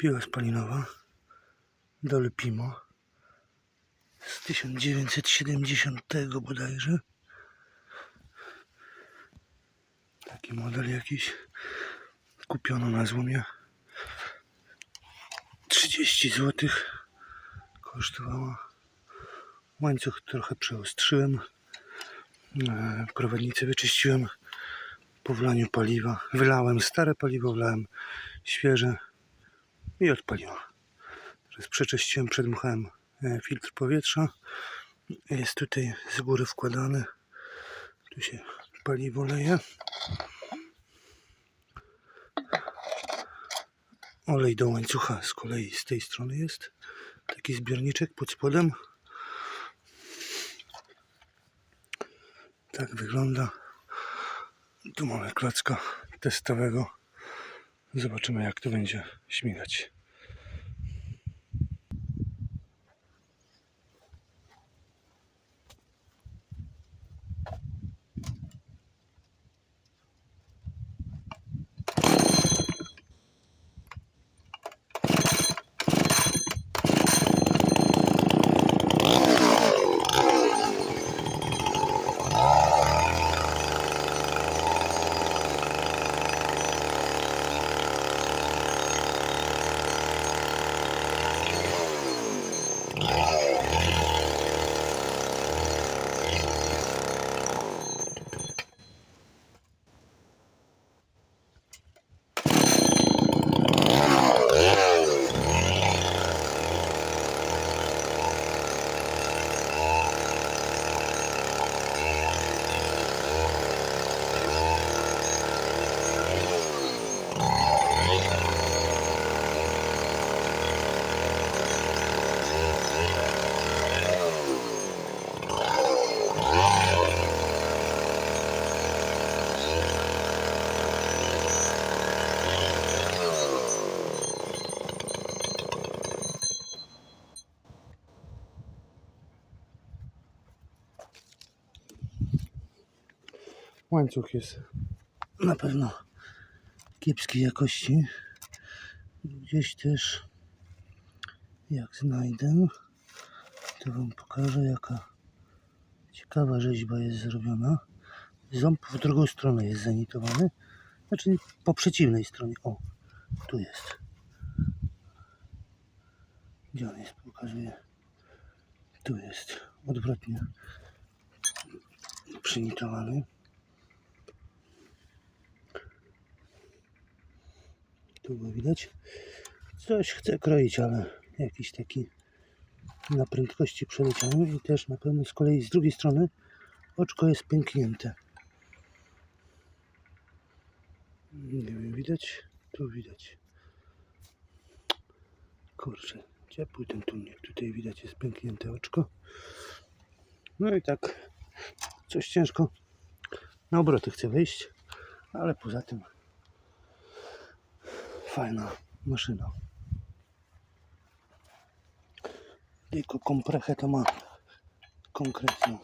Piła spalinowa Dole Pimo z 1970 bodajże. Taki model jakiś. Kupiono na złomie. 30 zł kosztowała. Łańcuch trochę przeostrzyłem. E, Prowadnicę wyczyściłem po wlaniu paliwa. Wylałem stare paliwo, wlałem świeże i odpaliłem. Teraz przeczyściłem, przedmuchałem e, filtr powietrza. Jest tutaj z góry wkładany. Tu się paliwo leje. Olej do łańcucha z kolei z tej strony jest. Taki zbiorniczek pod spodem. Tak wygląda. Tu mamy klocka testowego. Zobaczymy jak to będzie śmigać. Łańcuch jest na pewno kiepskiej jakości. Gdzieś też, jak znajdę, to Wam pokażę, jaka ciekawa rzeźba jest zrobiona. Ząb w drugą stronę jest zanitowany, znaczy po przeciwnej stronie. O, tu jest. Gdzie on jest? Pokazuję. Tu jest odwrotnie przynitowany. Tu go widać. Coś chce kroić, ale jakiś taki na prędkości przeleciany i też na pewno z kolei z drugiej strony oczko jest pęknięte. Nie wiem, widać? Tu widać. Kurczę, ciepły ten tunik. Tutaj widać jest pęknięte oczko. No i tak coś ciężko na obroty chce wyjść, ale poza tym Fajna maszyna. Tylko komprechę to ma konkretną.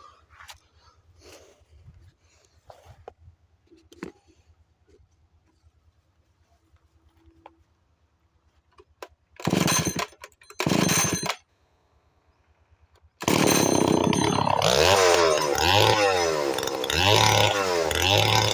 Yeah.